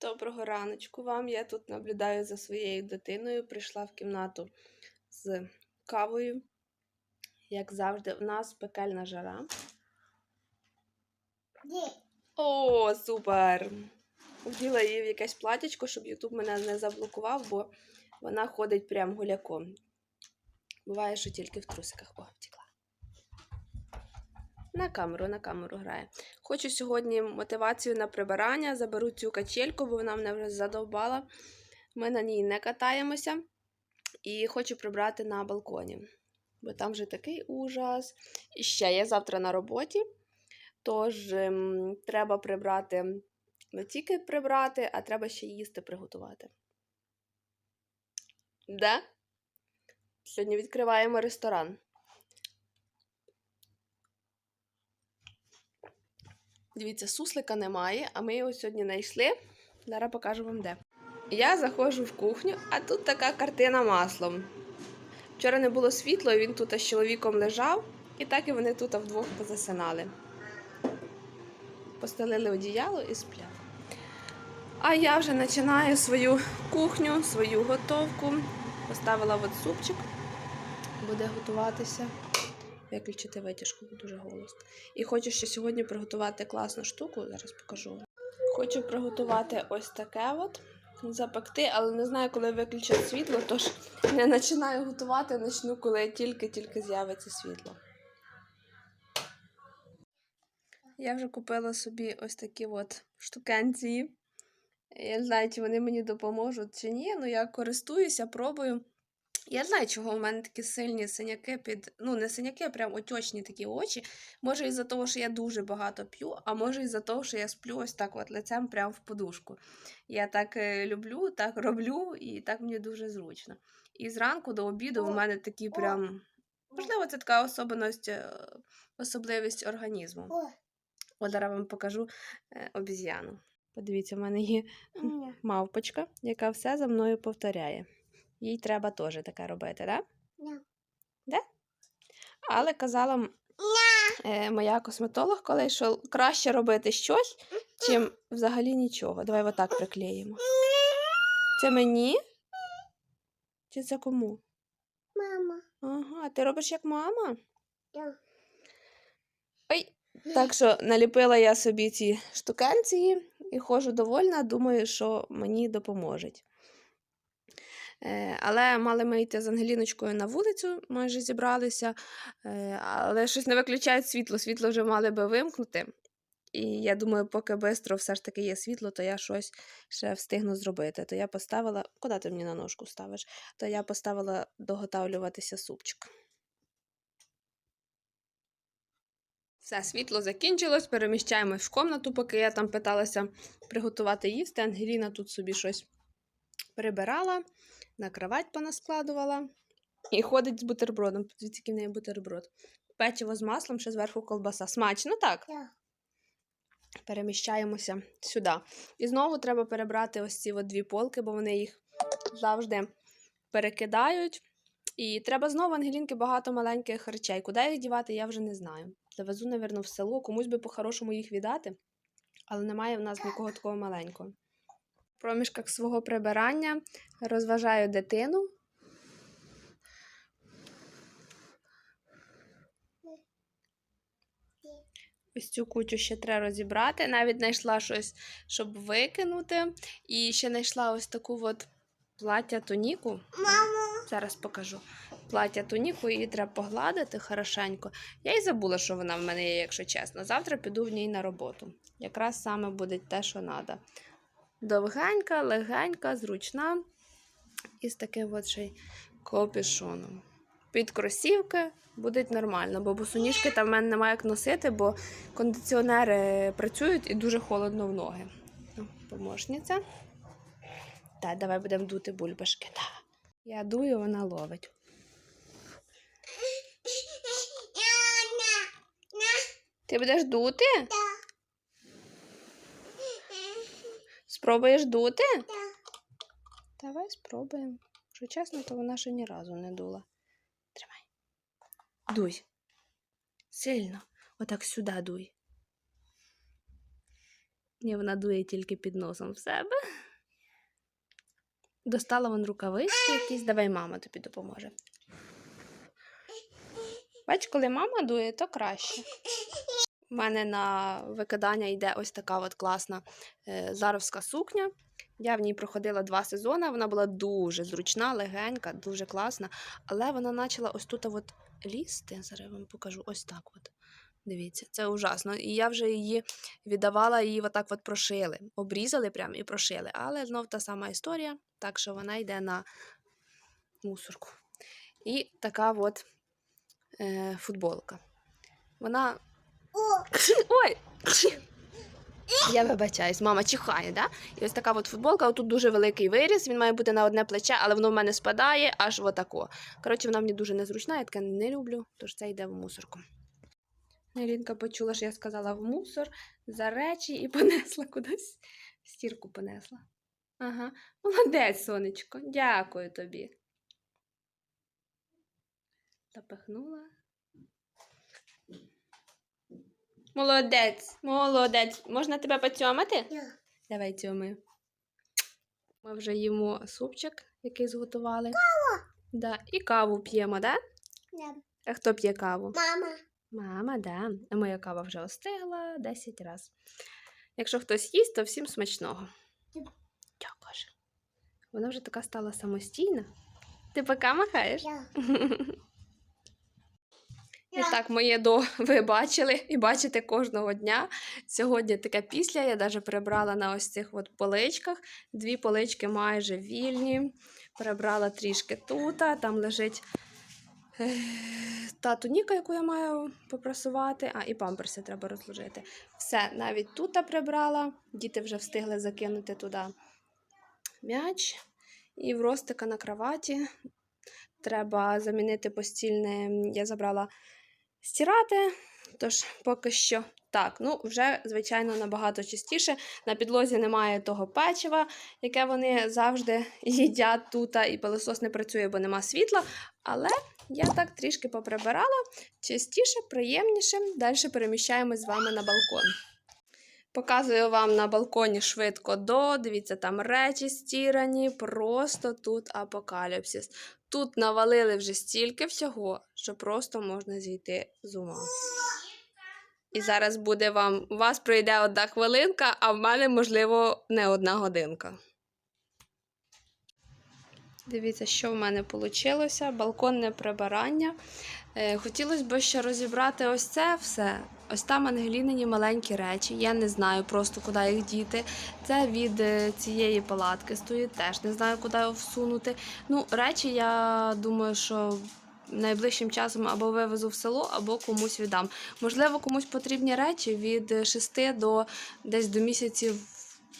Доброго раночку вам. Я тут наблюдаю за своєю дитиною. Прийшла в кімнату з кавою. Як завжди, у нас пекельна жара. О, супер! Вділа її в якесь платячко, щоб Ютуб мене не заблокував, бо вона ходить прям гуляком. Буває, що тільки в трусиках. О, втекла. На камеру, на камеру грає. Хочу сьогодні мотивацію на прибирання. Заберу цю качельку, бо вона мене вже задовбала. Ми на ній не катаємося. І хочу прибрати на балконі. Бо там вже такий ужас. І ще я завтра на роботі. Тож ем, треба прибрати не тільки прибрати, а треба ще їсти приготувати. Де? Сьогодні відкриваємо ресторан. Дивіться, суслика немає, а ми його сьогодні знайшли. Зараз покажу вам де. Я заходжу в кухню, а тут така картина маслом. Вчора не було світла, він тут з чоловіком лежав, і так і вони тут вдвох позасинали. Постелили одіяло і сплять. А я вже починаю свою кухню, свою готовку. Поставила от супчик, буде готуватися. Виключити витяжку, дуже голосно. І хочу ще сьогодні приготувати класну штуку, зараз покажу. Хочу приготувати ось таке от, запекти, але не знаю, коли виключать світло, тож не починаю готувати, почну, коли тільки-тільки з'явиться світло. Я вже купила собі ось такі от штукенції. Я не знаю, чи вони мені допоможуть чи ні, але я користуюся, пробую. Я знаю, чого в мене такі сильні синяки під. Ну, не синяки, а прям отечні такі очі. Може, із-за того, що я дуже багато п'ю, а може із-за того, що я сплю ось так от лицем прямо в подушку. Я так е, люблю, так роблю, і так мені дуже зручно. І зранку до обіду в мене такі прям. Можливо, це така особливість, е, особливість організму. От зараз вам покажу е, обіз'яну. Подивіться, в мене є мавпочка, яка все за мною повторяє. Їй треба теж таке робити, так? Да? Але казала м- е, моя косметолог, коли що краще робити щось, чим взагалі нічого. Давай отак приклеїмо. Це мені? Чи це кому? Мама. Ага, ти робиш як мама? Да. Ой. Так що наліпила я собі ці штукенції і ходжу довольна, думаю, що мені допоможуть. Е, Але мали ми йти з Ангеліночкою на вулицю, майже зібралися, е, але щось не виключають світло. Світло вже мали би вимкнути. І я думаю, поки швидко все ж таки є світло, то я щось ще встигну зробити. То я поставила. Куди ти мені на ножку ставиш? То я поставила доготавлюватися супчик. Все, світло закінчилось, переміщаємось в комнату, поки я там питалася приготувати їсти. Ангеліна тут собі щось прибирала, на кровать понаскладувала і ходить з бутербродом. Подивіться, в неї бутерброд. Печиво з маслом, ще зверху колбаса. Смачно, так? Да. Переміщаємося сюди. І знову треба перебрати ось ці от дві полки, бо вони їх завжди перекидають. І треба знову Ангелінки багато маленьких речей. Куди їх дівати, я вже не знаю. Завезу, напевно, в село, комусь би по-хорошому їх віддати, але немає в нас нікого такого маленького. Проміжках свого прибирання розважаю дитину. Ось цю кучу ще треба розібрати. Навіть знайшла щось, щоб викинути. І ще знайшла ось таку от плаття тоніку. Мама. Зараз покажу. Плаття туніку, її треба погладити хорошенько. Я й забула, що вона в мене є, якщо чесно. Завтра піду в ній на роботу. Якраз саме буде те, що треба. Довгенька, легенька, зручна. І з таким от ще й капюшоном. Під кросівки буде нормально, бо босоніжки там в мене немає як носити, бо кондиціонери працюють і дуже холодно в ноги. О, Помощниця. Так, давай будемо дути бульбашки. Да. Я дую, вона ловить. Ти будеш дути? Спробуєш дути? Давай спробуємо. Що чесно, то вона ще ні разу не дула. Тримай. Дуй. Сильно. Отак сюди дуй. Ні, вона дує тільки під носом в себе. Достала вон рукавички якісь. Давай мама тобі допоможе. Бач, коли мама дує, то краще. У мене на викидання йде ось така от класна е, заровська сукня. Я в ній проходила два сезони. Вона була дуже зручна, легенька, дуже класна. Але вона почала ось тут от лізти. Зараз я вам покажу ось так. От. Дивіться, це ужасно. І я вже її віддавала, її отак от прошили. Обрізали прям і прошили. Але знов та сама історія, так що вона йде на мусорку. І така от е, футболка. Вона. Ой! Я вибачаюсь, мама чихає, да? І ось така от футболка, тут дуже великий виріс, він має бути на одне плече, але воно в мене спадає аж отако. Коротше, вона мені дуже незручна, я таке не люблю, тож це йде в мусорку. Лінка почула, що я сказала в мусор за речі і понесла кудись. Стірку понесла. Ага. Молодець, сонечко. Дякую тобі. Запихнула. Молодець, молодець. Можна тебе поцьомати? я. Давай цьомаю. Ми вже їмо супчик, який зготували. Кава! Да. І каву п'ємо, да? Да. А хто п'є каву? Мама. Мама, да. А моя кава вже остигла 10 разів. Якщо хтось їсть, то всім смачного. Дякую. Вона вже така стала самостійна. Ти пока махаєш? Я. І так, моє до ви бачили і бачите кожного дня. Сьогодні таке після. Я навіть прибрала на ось цих от поличках. Дві полички майже вільні. Прибрала трішки тут. Там лежить е, та туніка, яку я маю попрасувати, а і памперси треба розложити. Все, навіть тут прибрала. Діти вже встигли закинути туди м'яч. І в ростика на кроваті. Треба замінити постільне. Я забрала стирати. Тож поки що так. Ну, вже, звичайно, набагато частіше. На підлозі немає того печива, яке вони завжди їдять тут, і пилосос не працює, бо нема світла. Але я так трішки поприбирала частіше, приємніше. Далі переміщаємось з вами на балкон. Показую вам на балконі швидко до. Дивіться, там речі стірані, просто тут апокаліпсис. Тут навалили вже стільки всього, що просто можна зійти з ума. І зараз буде вам, у вас пройде одна хвилинка, а в мене, можливо, не одна годинка. Дивіться, що в мене вийшло. Балконне прибирання. Е, Хотілося б ще розібрати ось це все. Ось там Ангелінині маленькі речі. Я не знаю просто, куди їх діти. Це від е, цієї палатки стоїть, теж не знаю, куди його всунути. Ну, речі, я думаю, що найближчим часом або вивезу в село, або комусь віддам. Можливо, комусь потрібні речі від 6 до десь до місяців.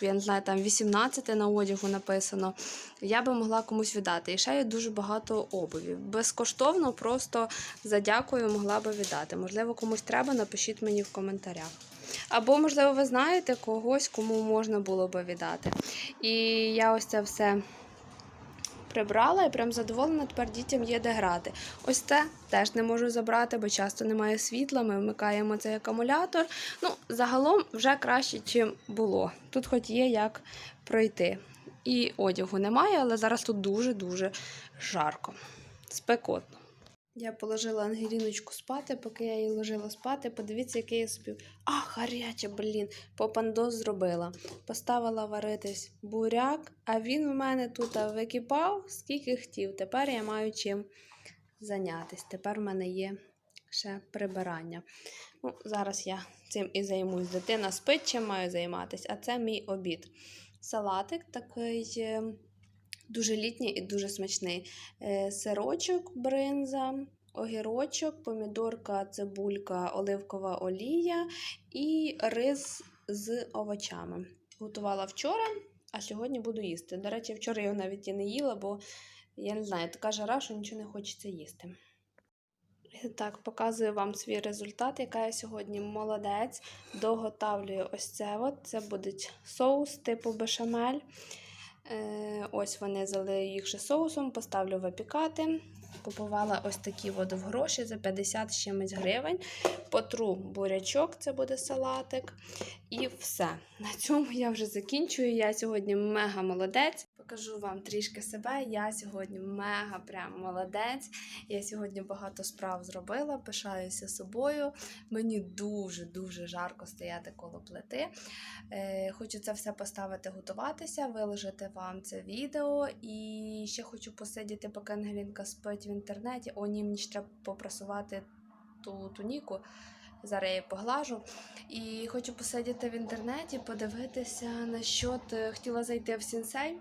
Я не знаю, там 18 на одягу написано. Я би могла комусь віддати. І ще є дуже багато обувів. Безкоштовно, просто за дякую могла би віддати. Можливо, комусь треба, напишіть мені в коментарях. Або, можливо, ви знаєте когось, кому можна було би віддати. І я ось це все прибрала і прям задоволена, тепер дітям є де грати. Ось це теж не можу забрати, бо часто немає світла, ми вмикаємо цей акумулятор. Ну, загалом вже краще, чим було. Тут хоч є як пройти. І одягу немає, але зараз тут дуже-дуже жарко. Спекотно. Я положила Ангеліночку спати, поки я її ложила спати. Подивіться, який я собі. А, гаряче, блін, попандос зробила. Поставила варитись буряк, а він в мене тут википав, скільки хотів. Тепер я маю чим зайнятися. Тепер в мене є ще прибирання. Ну, зараз я цим і займусь. Дитина спить, чим маю займатися, а це мій обід. Салатик такий е, дуже літній і дуже смачний. Е, Сирочок, бринза, огірочок, помідорка, цибулька, оливкова олія і рис з овочами. Готувала вчора, а сьогодні буду їсти. До речі, вчора його навіть і не їла, бо я не знаю, така жара, що нічого не хочеться їсти. Так, показую вам свій результат, яка я сьогодні молодець. Доготавлюю ось це. От. Це буде соус типу бешамель. Е, ось вони залию їх ще соусом, поставлю випікати. Купувала ось такі воду в гроші за 50 з чимось гривень. Потру бурячок, це буде салатик. І все. На цьому я вже закінчую. Я сьогодні мега молодець. Покажу вам трішки себе. Я сьогодні мега прям молодець. Я сьогодні багато справ зробила, пишаюся собою. Мені дуже-дуже жарко стояти коло плити. Е, хочу це все поставити, готуватися, виложити вам це відео. І ще хочу посидіти, поки Ангелінка спить в інтернеті. О, ні, мені ще треба попрасувати ту туніку. Зараз я її поглажу. І хочу посидіти в інтернеті, подивитися на що хотіла зайти в сінсей.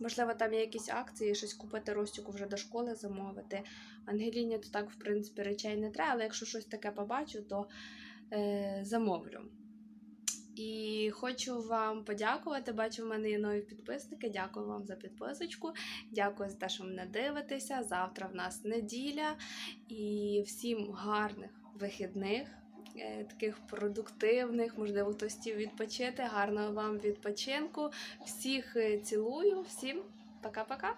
Можливо, там є якісь акції, щось купити Ростіку вже до школи замовити. Ангеліні то так, в принципі, речей не треба, але якщо щось таке побачу, то е, замовлю. І хочу вам подякувати. Бачу, в мене є нові підписники. Дякую вам за підписочку. Дякую за те, що мене дивитеся. Завтра в нас неділя. І всім гарних вихідних, таких продуктивних, можливо, хтось хотів відпочити. Гарного вам відпочинку. Всіх е, цілую, всім пока-пока.